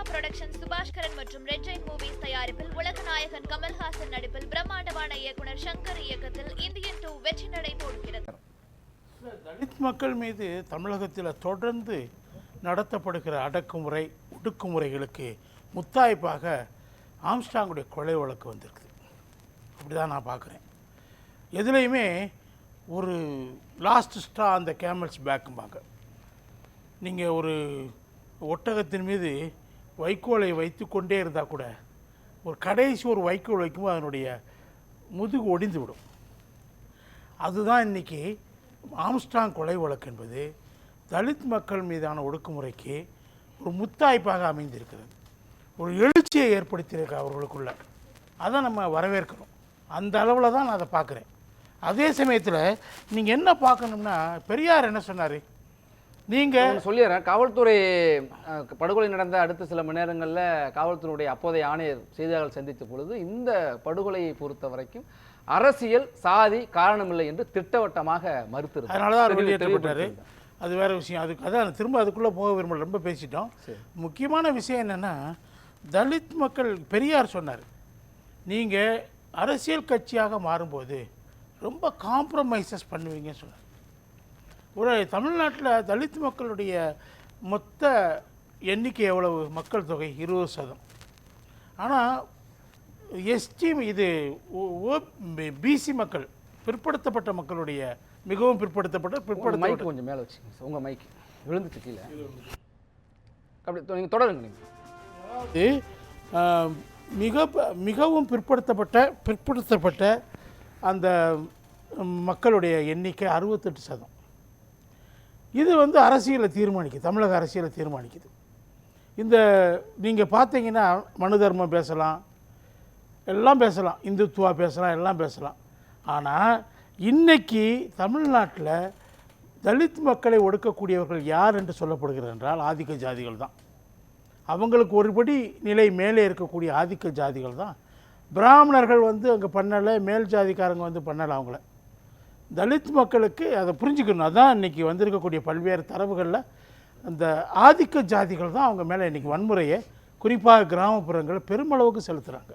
Trisha production Subaskaran மற்றும் red Jain movies தயாரிப்பில் உலகநாயகன் கமல்ஹாசன் நடிப்பில் பிரம்மாண்டமான இயக்குனர் சங்கர் இயக்கத்தில் இந்தியன் டூ வெற்றி நடை போடுகிறது தலித் மக்கள் மீது தமிழகத்தில் தொடர்ந்து நடத்தப்படுகிற அடக்குமுறை ஒடுக்குமுறைகளுக்கு முத்தாய்ப்பாக ஆம்ஸ்டாங்குடைய கொலை வழக்கு வந்திருக்குது. அப்படி தான் நான் பார்க்குறேன். எதுலேயுமே ஒரு லாஸ்ட் ஸ்ட்ரா அந்த கேமல்ஸ் பேக்கும்பாங்க நீங்கள் ஒரு ஒட்டகத்தின் மீது வைக்கோலை வைத்து கொண்டே இருந்தால் கூட ஒரு கடைசி ஒரு வைக்கோல் வைக்கும்போது அதனுடைய முதுகு ஒடிந்து விடும் அதுதான் இன்னைக்கு ஆம்ஸ்டாங் கொலை வழக்கு என்பது தலித் மக்கள் மீதான ஒடுக்குமுறைக்கு ஒரு முத்தாய்ப்பாக அமைந்திருக்கிறது. ஒரு எழுச்சியை ஏற்படுத்தியிருக்கு அவர்களுக்குள்ள. அதை நம்ம வரவேற்கிறோம். அந்த அளவில் தான் நான் அதை பார்க்குறேன். அதே சமயத்தில் நீங்கள் என்ன பார்க்கணும்னா பெரியார் என்ன சொன்னார்? நீங்கள் ஒண்ணு சொல்லிடுறேன். காவல்துறை படுகொலை நடந்த அடுத்த சில மணி நேரங்களில் காவல்துறையுடைய அப்போதைய ஆணையர் செய்தியாளர்கள் சந்தித்த பொழுது இந்த படுகொலையை பொறுத்த வரைக்கும் அரசியல் சாதி காரணமில்லை என்று திட்டவட்டமாக மறுத்திருந்தார். அதனால. அது வேற விஷயம். அதுக்கு அதான் திரும்ப அதுக்குள்ளே போக விரும்பல. ரொம்ப பேசிட்டோம். முக்கியமான விஷயம் என்னென்னா தலித் மக்கள் பெரியார் சொன்னார். நீங்கள் அரசியல் கட்சியாக மாறும்போது ரொம்ப காம்ப்ரமைசஸ் பண்ணுவீங்கன்னு சொன்னார். ஒரு தமிழ்நாட்டில் தலித் மக்களுடைய மொத்த எண்ணிக்கை எவ்வளவு? மக்கள் தொகை இருபது சதம். ஆனால் எஸ்டி இது பிசி மக்கள் பிற்படுத்தப்பட்ட மக்களுடைய மிகவும் பிற்படுத்தப்பட்ட பிற்படுத்த மைக் கொஞ்சம் மேலே வச்சுக்கோங்க சார். உங்க மைக் விழுந்துட்டு கீழே. அப்படி தொ- நீங்க தொடருங்க நீங்க. அதாவது மிக மிகவும் பிற்படுத்தப்பட்ட பிற்படுத்தப்பட்ட அந்த மக்களுடைய எண்ணிக்கை அறுபத்தெட்டு சதம். இது வந்து அரசியலை தீர்மானிக்குது தமிழக அரசியலை தீர்மானிக்குது. இந்த நீங்கள் பார்த்தீங்கன்னா மனு தர்மம் பேசலாம் எல்லாம் பேசலாம் இந்துத்துவா பேசலாம் எல்லாம் பேசலாம். ஆனால் இன்றைக்கி தமிழ்நாட்டில் தலித் மக்களை ஒடுக்கக்கூடியவர்கள் யார் என்று சொல்லப்படுகிறது என்றால் ஆதிக்க ஜாதிகள் தான். அவங்களுக்கு ஒருபடி நிலை மேலே இருக்கக்கூடிய ஆதிக்க ஜாதிகள் தான். பிராமணர்கள் வந்து அங்கே பண்ணலை மேல் ஜாதிக்காரங்க வந்து பண்ணலை அவங்கள. தலித் மக்களுக்கு அதை புரிஞ்சுக்கணும். அதான் இன்றைக்கி வந்திருக்கக்கூடிய பல்வேறு தரவுகளில் அந்த ஆதிக்க ஜாதிகள் தான் அவங்க மேலே இன்றைக்கி வன்முறையை குறிப்பாக கிராமப்புறங்களில் பெருமளவுக்கு செலுத்துகிறாங்க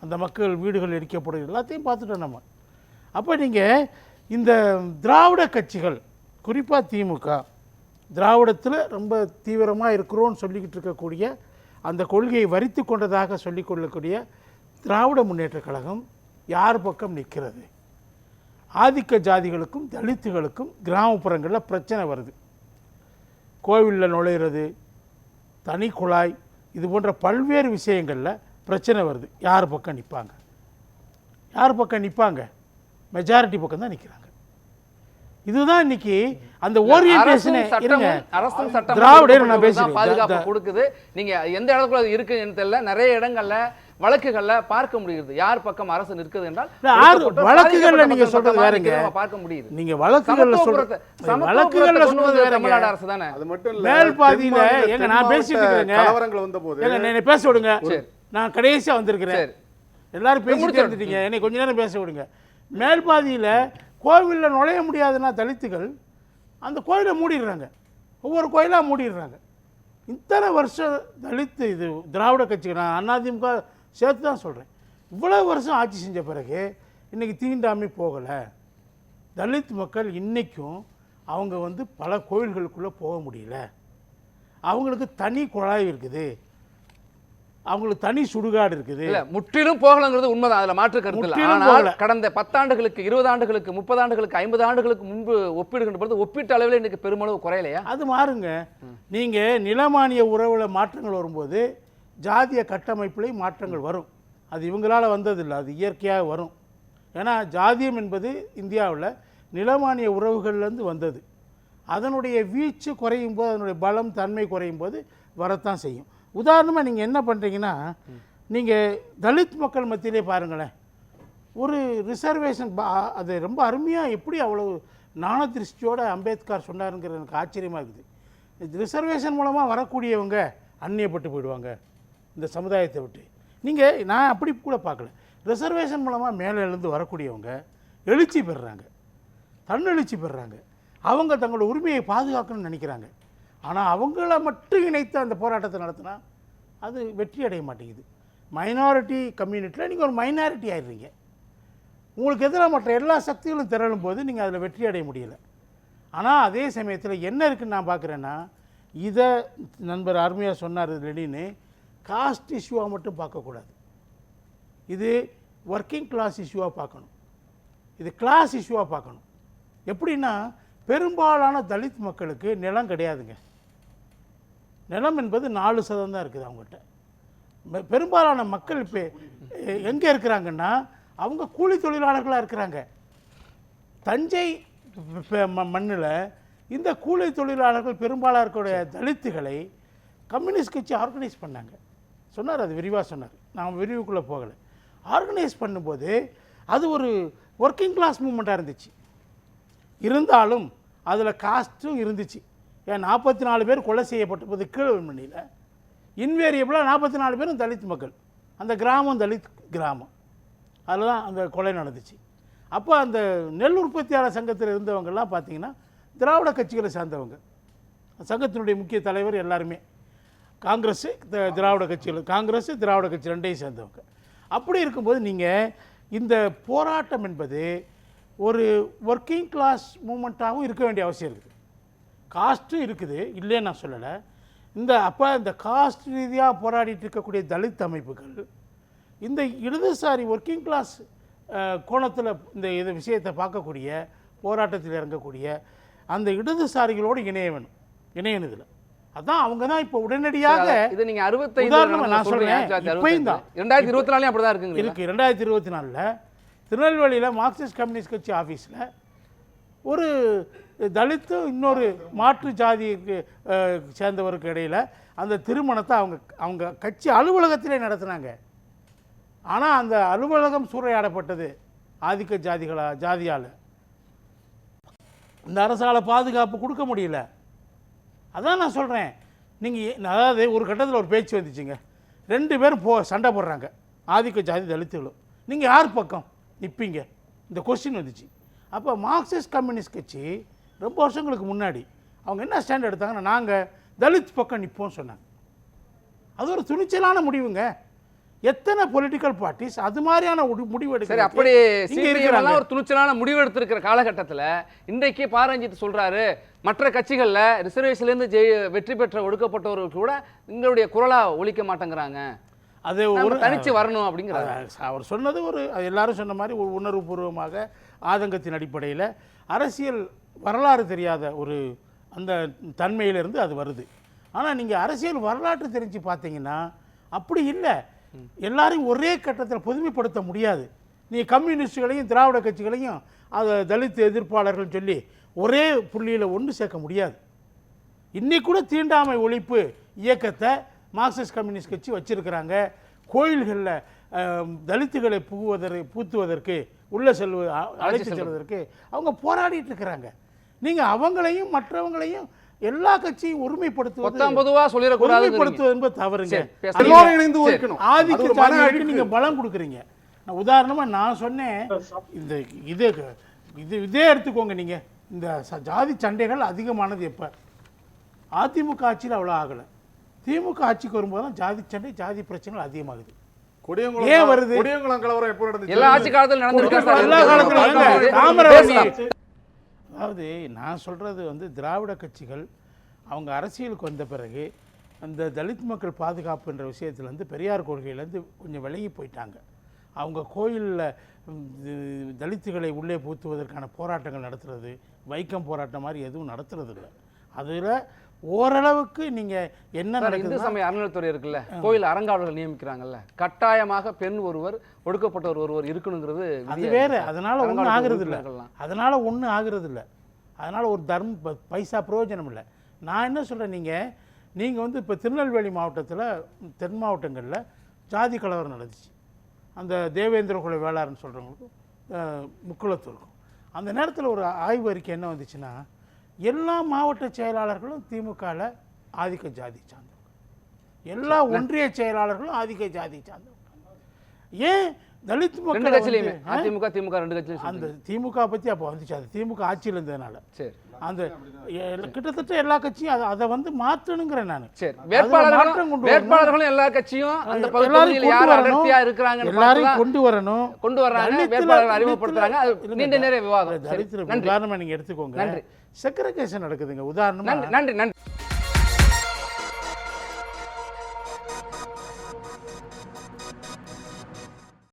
அந்த மக்கள் வீடுகள் இடிக்கப்படுகிறது எல்லாத்தையும் பார்த்துட்டோம் நம்ம. அப்போ நீங்கள் இந்த திராவிட கட்சிகள் குறிப்பாக திமுக திராவிடத்தில் ரொம்ப தீவிரமாக இருக்கிறோன்னு சொல்லிக்கிட்டு இருக்கக்கூடிய அந்த கொள்கையை வரித்து கொண்டதாக சொல்லிக் கொள்ளக்கூடிய திராவிட முன்னேற்றக் கழகம் யார் பக்கம் நிற்கிறது? ஆதிக்க ஜாதிகளுக்கும் தலித்துகளுக்கும் கிராமப்புறங்களில் பிரச்சனை வருது. கோவிலில் நுழையிறது தனி குழாய் இது போன்ற பல்வேறு விஷயங்களில் பிரச்சனை வருது. யார் பக்கம் நிற்பாங்க யார் பக்கம் நிற்பாங்க மெஜாரிட்டி பக்கம் தான் நிற்கிறாங்க இதுதான் இன்னைக்கு அந்த ஓரியன்டேஷனே இருங்க சட்டமும் அரசும் சட்டமும் திராவிட நான் பேசுறேன். பாதுகாப்பு கொடுக்குது. நீங்க எந்த இடத்துல இருக்குன்னு தெரியல. நிறைய இடங்கள்ல வழக்குகள்ல பார்க்க முடியுது யார் பக்கம் அரசு நிற்குது என்றால் வழக்குகள்ல நீங்க சொல்றது வேறங்க. பார்க்க முடியுது. நீங்க வழக்குகள்ல சமத்துவபுரத்தை- சொல்ற சமத்துவபுரத்தை வழக்குகள்ல சொல்றது வந்தது தமிழ்நாடு அரசு தானே? அது மட்டும் இல்ல மேல் பாதியில, ஏங்க, நான் பேசிட்டு இருக்கிறேங்க. கலவரங்கள் வந்தபோது ஏங்க, நான் என்னை பேச விடுங்க. நான் கடைசியா வந்திருக்கிறேன். சரி. எல்லாரும் பேசிட்டு. இருந்துட்டீங்க. என்னை கொஞ்ச நேரம் பேச விடுங்க. மேல் பாதியில கோவில்ல நுழைய முடியாதுன்னா தலித்துகள் அந்த கோயிலை மூடிடுறாங்க. ஒவ்வொரு கோயிலா மூடிடுறாங்க. இத்தனை வருஷம் தலித்து இது திராவிட கட்சிகள் நான் அதிமுக சேர்த்து தான் சொல்கிறேன் இவ்வளோ வருஷம் ஆட்சி செஞ்ச பிறகு இன்னைக்கு தீண்டாமை போகலை. தலித் மக்கள் இன்னைக்கும் அவங்க வந்து பல கோயில்களுக்குள்ளே போக முடியல. அவங்களுக்கு தனி குழாய் இருக்குது. அவங்களுக்கு தனி சுடுகாடு இருக்குது. இல்ல முற்றிலும் போகலங்கிறது உண்மைதான். அதுல மாற்று கருத்து இல்ல. ஆனால். கடந்த பத்தாண்டுகளுக்கு இருபது ஆண்டுகளுக்கு முப்பது ஆண்டுகளுக்கு ஐம்பது ஆண்டுகளுக்கு முன்பு ஒப்பிடுகின்ற பொழுது ஒப்பீட்டு அளவில் இன்னைக்கு பெருமளவு குறையலையா? அது மாறுங்க. நீங்கள் நிலமானிய உறவில் மாற்றங்கள் வரும்போது ஜாதிய கட்டமைப்புலையும் மாற்றங்கள் வரும். அது இவங்களால் வந்ததில்லை அது இயற்கையாக வரும். ஏன்னா ஜாதியம் என்பது இந்தியாவில் நிலமானிய உறவுகள்லேருந்து வந்தது. அதனுடைய வீச்சு குறையும் போது அதனுடைய பலம் தன்மை குறையும் போது வரத்தான் செய்யும். உதாரணமாக நீங்கள் என்ன பண்ணுறீங்கன்னா நீங்கள் தலித் மக்கள் மத்தியிலே பாருங்களேன். ஒரு ரிசர்வேஷன் அது ரொம்ப அருமையாக எப்படி அவ்வளோ நாண திருஷ்டியோட அம்பேத்கர் சொன்னாருங்கிறது எனக்கு ஆச்சரியமாக இருக்குது. ரிசர்வேஷன் மூலமாக வரக்கூடியவங்க அந்நியப்பட்டு போயிடுவாங்க. இந்த சமுதாயத்தை விட்டு. நீங்கள் நான் அப்படி கூட பார்க்கல. ரிசர்வேஷன் மூலமாக மேலே எழுந்து வரக்கூடியவங்க எழுச்சி பெறுறாங்க. தன்னெழுச்சி பெறுறாங்க. அவங்க தங்களோட உரிமையை பாதுகாக்கணும்னு நினைக்கிறாங்க. ஆனால் அவங்கள மட்டும் இணைத்து அந்த போராட்டத்தை நடத்தினா அது வெற்றி அடைய மாட்டேங்குது. மைனாரிட்டி கம்யூனிட்டியில் நீங்கள் ஒரு மைனாரிட்டி ஆயிடுறீங்க. உங்களுக்கு எதிராக மற்ற எல்லா சக்திகளும் திரளும் போது நீங்கள் அதில் வெற்றி அடைய முடியல. ஆனால் அதே சமயத்தில் என்ன இருக்குன்னு நான் பார்க்குறேன்னா இதை நண்பர் அருமையாக சொன்னார் லெனின்னு காஸ்ட் இஷ்யூவாக மட்டும் பார்க்கக்கூடாது. இது ஒர்க்கிங் கிளாஸ் இஷ்யூவாக பார்க்கணும். இது கிளாஸ் இஷ்யூவாக பார்க்கணும். எப்படின்னா பெரும்பாலான தலித் மக்களுக்கு நிலம் கிடையாதுங்க. நிலம் என்பது நாலு சதம் தான் இருக்குது அவங்ககிட்ட. பெரும்பாலான மக்கள் இப்போ எங்கே இருக்கிறாங்கன்னா அவங்க கூலி தொழிலாளர்களாக இருக்கிறாங்க. தஞ்சை மண்ணில் இந்த கூலி தொழிலாளர்கள் பெரும்பாலாக இருக்கக்கூடிய தலித்துகளை கம்யூனிஸ்ட் கட்சி ஆர்கனைஸ் பண்ணாங்க. சொன்னார் அது விரிவாக சொன்னார். நாம் விரிவுக்குள்ளே போகலை. ஆர்கனைஸ் பண்ணும்போது அது ஒரு ஒர்க்கிங் கிளாஸ் மூமெண்ட்டாக இருந்துச்சு. இருந்தாலும் அதில் காஸ்ட்டும் இருந்துச்சு. ஏன் நாற்பத்தி நாலு பேர் கொலை செய்யப்பட்ட போது கீழ்மணியில் இன்வேரியபிளாக நாற்பத்தி நாலு பேரும் தலித் மக்கள். அந்த கிராமம் தலித் கிராமம். அதில் தான் அந்த கொலை நடந்துச்சு. அப்போ அந்த நெல் உற்பத்தியாளர் சங்கத்தில் இருந்தவங்கெல்லாம் பார்த்தீங்கன்னா திராவிட கட்சிகளை சார்ந்தவங்க. சங்கத்தினுடைய முக்கிய தலைவர் எல்லாருமே. காங்கிரஸு திராவிட கட்சிகள் காங்கிரஸு திராவிட கட்சி ரெண்டையும் சேர்ந்தவங்க. அப்படி இருக்கும்போது நீங்கள் இந்த போராட்டம் என்பது ஒரு ஒர்க்கிங் கிளாஸ் மூமெண்ட்டாகவும் இருக்க வேண்டிய அவசியம் இருக்குது. காஸ்ட்டும் இருக்குது இல்லைன்னு நான் சொல்லலை. இந்த அப்போ இந்த காஸ்ட் ரீதியாக போராடிட்டு இருக்கக்கூடிய தலித் அமைப்புகள் இந்த இடதுசாரி ஒர்க்கிங் கிளாஸ் கோணத்தில் இந்த இது விஷயத்தை பார்க்கக்கூடிய போராட்டத்தில் இறங்கக்கூடிய அந்த இடதுசாரிகளோடு இணைய வேணும். இணையணும் இதில். அதான் அவங்க தான் இப்போ உடனடியாக இது நீங்க அறுபத்தைந்து உதாரணமா நடந்ததை நான் சொல்றேன், இப்பயும் தான். ரெண்டாயிரத்தி இருபத்தி நாலையும் அப்படிதான் இருக்குங்க இருக்கு. ரெண்டாயிரத்தி இருபத்தி நாலில் திருநெல்வேலியில் மார்க்சிஸ்ட் கம்யூனிஸ்ட் கட்சி ஆஃபீஸில் ஒரு தலித்து இன்னொரு மாற்று ஜாதிக்கு சேர்ந்தவருக்கு இடையில் அந்த திருமணத்தை அவங்க அவங்க கட்சி அலுவலகத்திலே நடத்தினாங்க. ஆனால் அந்த அலுவலகம் சூறையாடப்பட்டது ஆதிக்க ஜாதிகளா ஜாதியால். இந்த அரசால பாதுகாப்பு கொடுக்க முடியல. அதான் நான் சொல்கிறேன் நீங்கள் அதாவது ஒரு கட்டத்தில் ஒரு பேச்சு வந்துச்சுங்க. ரெண்டு பேரும் போ சண்டை போடுறாங்க. ஆதிக்க ஜாதி தலித்துகளும். நீங்கள் யார் பக்கம்? நிற்பீங்க இந்த கொஸ்டின் வந்துச்சு. அப்போ மார்க்சிஸ்ட் கம்யூனிஸ்ட் கட்சி ரொம்ப வருஷங்களுக்கு முன்னாடி அவங்க என்ன ஸ்டாண்ட் எடுத்தாங்கன்னா நாங்கள் தலித் பக்கம் நிற்போம் சொன்னாங்க. அது ஒரு துணிச்சலான முடிவுங்க. எத்தனை பொலிட்டிக்கல் பார்ட்டிஸ் அது மாதிரியான முடிவு சரி எடுக்கிறதுக்கு அப்படி ஒரு துணிச்சலான முடிவு எடுத்திருக்கிற காலகட்டத்துல இன்றைக்கு பாரஞ்சித் சொல்றாரு மற்ற கட்சிகள்ல ரிசர்வேஷன்ல இருந்து ஜெயி வெற்றி பெற்ற ஒடுக்கப்பட்டவர்கள் கூட எங்களுடைய குரலா ஒழிக்க மாட்டேங்கிறாங்க. அது ஒரு தனிச்சு வரணும் அப்படிங்கிறாரு. அவர் சொன்னது ஒரு எல்லாரும் சொன்ன மாதிரி ஒரு உணர்வுபூர்வமாக ஆதங்கத்தின் அடிப்படையில் அரசியல் வரலாறு தெரியாத ஒரு அந்த தன்மையிலிருந்து அது வருது. ஆனால் நீங்கள் அரசியல் வரலாற்று தெரிஞ்சு பார்த்தீங்கன்னா அப்படி இல்லை. எல்லாரையும் ஒரே கட்டத்தில் பொதுமைப்படுத்த முடியாது. நீங்கள் கம்யூனிஸ்டுகளையும் திராவிட கட்சிகளையும் அதை தலித் எதிர்ப்பாளர்கள் சொல்லி ஒரே புள்ளியில் ஒன்று சேர்க்க முடியாது. இன்னைக்கு கூட தீண்டாமை ஒழிப்பு இயக்கத்தை மார்க்சிஸ்ட் கம்யூனிஸ்ட் கட்சி வச்சிருக்கிறாங்க. கோயில்களில் தலித்துகளை புகுவதற்கு பூத்துவதற்கு உள்ள செல்வ அ- அழைத்து செல்வதற்கு அவங்க போராடிட்டு இருக்கிறாங்க. நீங்க அவங்களையும் மற்றவங்களையும் எல்லா கட்சியும் ஒருமைப்படுத்துவது பொத்தாம் பொதுவா சொல்லிடக்கூடாது ஒருமைப்படுத்துவது என்பது தவறுங்க. எல்லோரும் இணைந்து ஒழிக்கணும். ஆதிக்க அழிப்பு. நீங்க பலம் கொடுக்குறீங்க. நான் உதாரணமா நான் சொன்னேன் இந்த இது இது இதே எடுத்துக்கோங்க நீங்க. இந்த ஜாதி சண்டைகள் அதிகமானது எப்ப? அதிமுக ஆட்சியில் அவ்வளோ ஆகலை. திமுக ஆட்சிக்கு வரும்போது தான் ஜாதி சண்டை ஜாதி பிரச்சனைகள் அதிகமாகுது. ஏன் வருது? கொடியங்குளம் கலவரம் எப்போ நடந்துச்சு? எல்லா ஆட்சி காலத்துல நடந்திருக்கா. சார்? எல்லா காலத்திலும். அதாவது நான் சொல்கிறது வந்து திராவிட கட்சிகள் அவங்க அரசியலுக்கு வந்த பிறகு அந்த தலித் மக்கள் பாதுகாப்புன்ற விஷயத்துலேருந்து பெரியார் கொள்கையிலேருந்து கொஞ்சம் விலகி போயிட்டாங்க. அவங்க கோயிலில் தலித்துகளை உள்ளே பூத்துவதற்கான போராட்டங்கள் நடத்துறது வைக்கம் போராட்டம் மாதிரி எதுவும் நடத்துறது இல்லை அதில் ஓரளவுக்கு நீங்கள் என்ன நடக்குதுன்னா சமய அறநிலைத்துறை இருக்குல்ல கோயில் அறங்காவலர்கள் நியமிக்கிறாங்கல்ல கட்டாயமாக பெண் ஒருவர் ஒடுக்கப்பட்டவர் ஒருவர் இருக்கணுங்கிறது அது வேற. அதனால ஒன்றும் ஆகுறது இல்லை. அதனால ஒன்றும் ஆகுறது இல்லை அதனால ஒரு தர்ம பைசா பிரயோஜனம் இல்லை. நான் என்ன சொல்றேன் நீங்க நீங்க வந்து இப்போ திருநெல்வேலி மாவட்டத்தில் தென் மாவட்டங்களில் ஜாதி கலவரம் நடந்துச்சு. அந்த தேவேந்திர குல வேளார்னு சொல்கிறவங்களுக்கும் முக்குளத்தூருக்கும் அந்த நேரத்தில் ஒரு ஆய்வு அறிக்கை என்ன வந்துச்சுன்னா எல்லா மாவட்ட செயலாளர்களும் திமுகவில் ஆதிக்க ஜாதி சார்ந்தவங்க. எல்லா ஒன்றிய செயலாளர்களும் ஆதிக்க ஜாதி சார்ந்தவங்க. ஏன் தலித் மக்கள்? அதிமுக திமுக ரெண்டு கட்சியிலும் அந்த திமுக பற்றி அப்போ வந்துச்சு. அது திமுக ஆட்சியில் இருந்ததுனால. சரி. அந்த கிட்டத்தட்ட எல்லா கட்சியும் அதை அதை வந்து மாற்றணுங்கிறேன் நான். சரி. வேட்பாளர்களும். வேட்பாளர்களும் எல்லா கட்சியும் அந்த பகுதியில் யார். அடர்த்தியா இருக்கிறாங்கன்னு எல்லாரையும் கொண்டு வரணும். கொண்டு வர்றாங்க. வேட்பாளர்கள் அறிமுகப்படுத்துறாங்க. நீண்ட நேர விவாதம். சரி, தலித்துல நன்றி. உதாரணமா நீங்க எடுத்துக்கோங்க. நன்றி. செக்ரகேஷன் நடக்குதுங்க. உதாரணமா நன்றி நன்றி